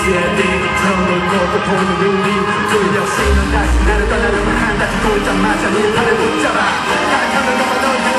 이제는 처음을 걷고 보는 우리 그 역시는 다시 나를 떠나려고 한다 죽고 있자마자 네 팔을 붙잡아